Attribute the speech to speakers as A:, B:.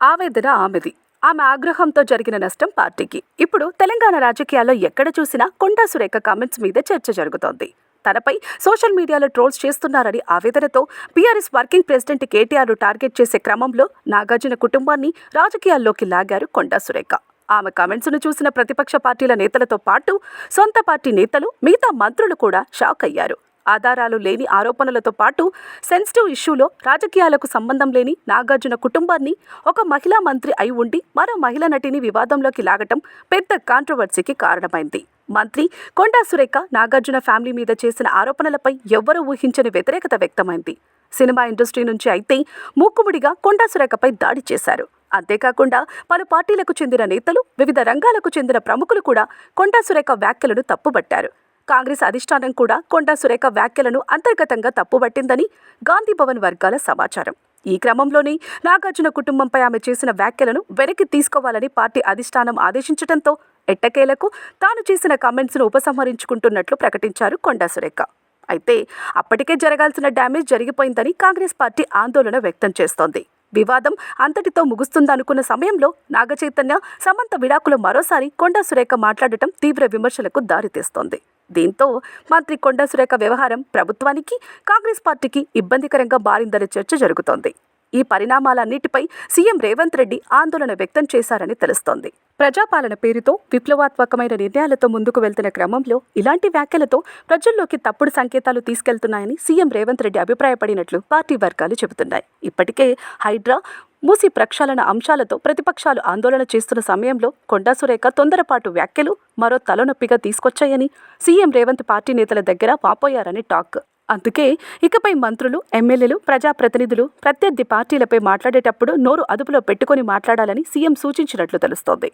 A: ఆవేదన ఆమెది. ఆమె ఆగ్రహంతో జరిగిన నష్టం పార్టీకి. ఇప్పుడు తెలంగాణ రాజకీయాల్లో ఎక్కడ చూసినా కొండా సురేఖ కామెంట్స్ మీద చర్చ జరుగుతోంది. తనపై సోషల్ మీడియాలో ట్రోల్స్ చేస్తున్నారని ఆవేదనతో BRS working president KTR target చేసే క్రమంలో నాగార్జున కుటుంబాన్ని రాజకీయాల్లోకి లాగారు కొండా సురేఖ. ఆమె కామెంట్స్ను చూసిన ప్రతిపక్ష పార్టీల నేతలతో పాటు సొంత పార్టీ నేతలు మిగతా మంత్రులు కూడా షాక్ అయ్యారు. ఆధారాలు లేని ఆరోపణలతో పాటు సెన్సిటివ్ ఇష్యూలో రాజకీయాలకు సంబంధం లేని నాగార్జున కుటుంబాన్ని ఒక మహిళా మంత్రి అయి ఉండి మరో మహిళ నటిని వివాదంలోకి లాగటం పెద్ద కాంట్రవర్సీకి కారణమైంది. మంత్రి కొండా సురేఖ నాగార్జున ఫ్యామిలీ మీద చేసిన ఆరోపణలపై ఎవ్వరూ ఊహించని వ్యతిరేకత వ్యక్తమైంది. సినిమా ఇండస్ట్రీ నుంచి అయితే మూకుముడిగా కొండా సురేఖపై దాడి చేశారు. అంతేకాకుండా పలు పార్టీలకు చెందిన నేతలు వివిధ రంగాలకు చెందిన ప్రముఖులు కూడా కొండా సురేఖ వ్యాఖ్యలను తప్పుబట్టారు. కాంగ్రెస్ అధిష్టానం కూడా కొండా సురేఖ వ్యాఖ్యలను అంతర్గతంగా తప్పుబట్టిందని గాంధీ భవన్ వర్గాల సమాచారం. ఈ క్రమంలోనే నాగార్జున కుటుంబంపై ఆమె చేసిన వ్యాఖ్యలను వెనక్కి తీసుకోవాలని పార్టీ అధిష్టానం ఆదేశించడంతో ఎట్టకేలకు తాను చేసిన కామెంట్స్ను ఉపసంహరించుకుంటున్నట్లు ప్రకటించారు కొండా సురేఖ. అయితే అప్పటికే జరగాల్సిన డ్యామేజ్ జరిగిపోయిందని కాంగ్రెస్ పార్టీ ఆందోళన వ్యక్తం చేస్తోంది. వివాదం అంతటితో ముగుస్తుందనుకున్న సమయంలో నాగచైతన్య సమంత విడాకులు మరోసారి కొండా సురేఖ మాట్లాడటం తీవ్ర విమర్శలకు దారితీస్తోంది. దీంతో మంత్రి కొండా సురేఖ వ్యవహారం ప్రభుత్వానికి కాంగ్రెస్ పార్టీకి ఇబ్బందికరంగా మారిందనే చర్చ జరుగుతోంది. ఈ పరిణామాలన్నిటిపై సీఎం రేవంత్ రెడ్డి ఆందోళన వ్యక్తం చేశారని తెలుస్తోంది. ప్రజాపాలన పేరుతో విప్లవాత్మకమైన నిర్ణయాలతో ముందుకు వెళ్తున్న క్రమంలో ఇలాంటి వ్యాఖ్యలతో ప్రజల్లోకి తప్పుడు సంకేతాలు తీసుకెళ్తున్నాయని సీఎం రేవంత్ రెడ్డి అభిప్రాయపడినట్లు పార్టీ వర్గాలు చెబుతున్నాయి. ఇప్పటికే హైడ్రా మూసి ప్రక్షాళన అంశాలతో ప్రతిపక్షాలు ఆందోళన చేస్తున్న సమయంలో కొండా సురేఖ తొందరపాటు వ్యాఖ్యలు మరో తలనొప్పిగా తీసుకొచ్చాయని సీఎం రేవంత్ పార్టీ నేతల దగ్గర వాపోయారని టాక్. అందుకే ఇకపై మంత్రులు ఎమ్మెల్యేలు ప్రజాప్రతినిధులు ప్రత్యర్థి పార్టీలపై మాట్లాడేటప్పుడు నోరు అదుపులో పెట్టుకొని మాట్లాడాలని సీఎం సూచించినట్లు తెలుస్తోంది.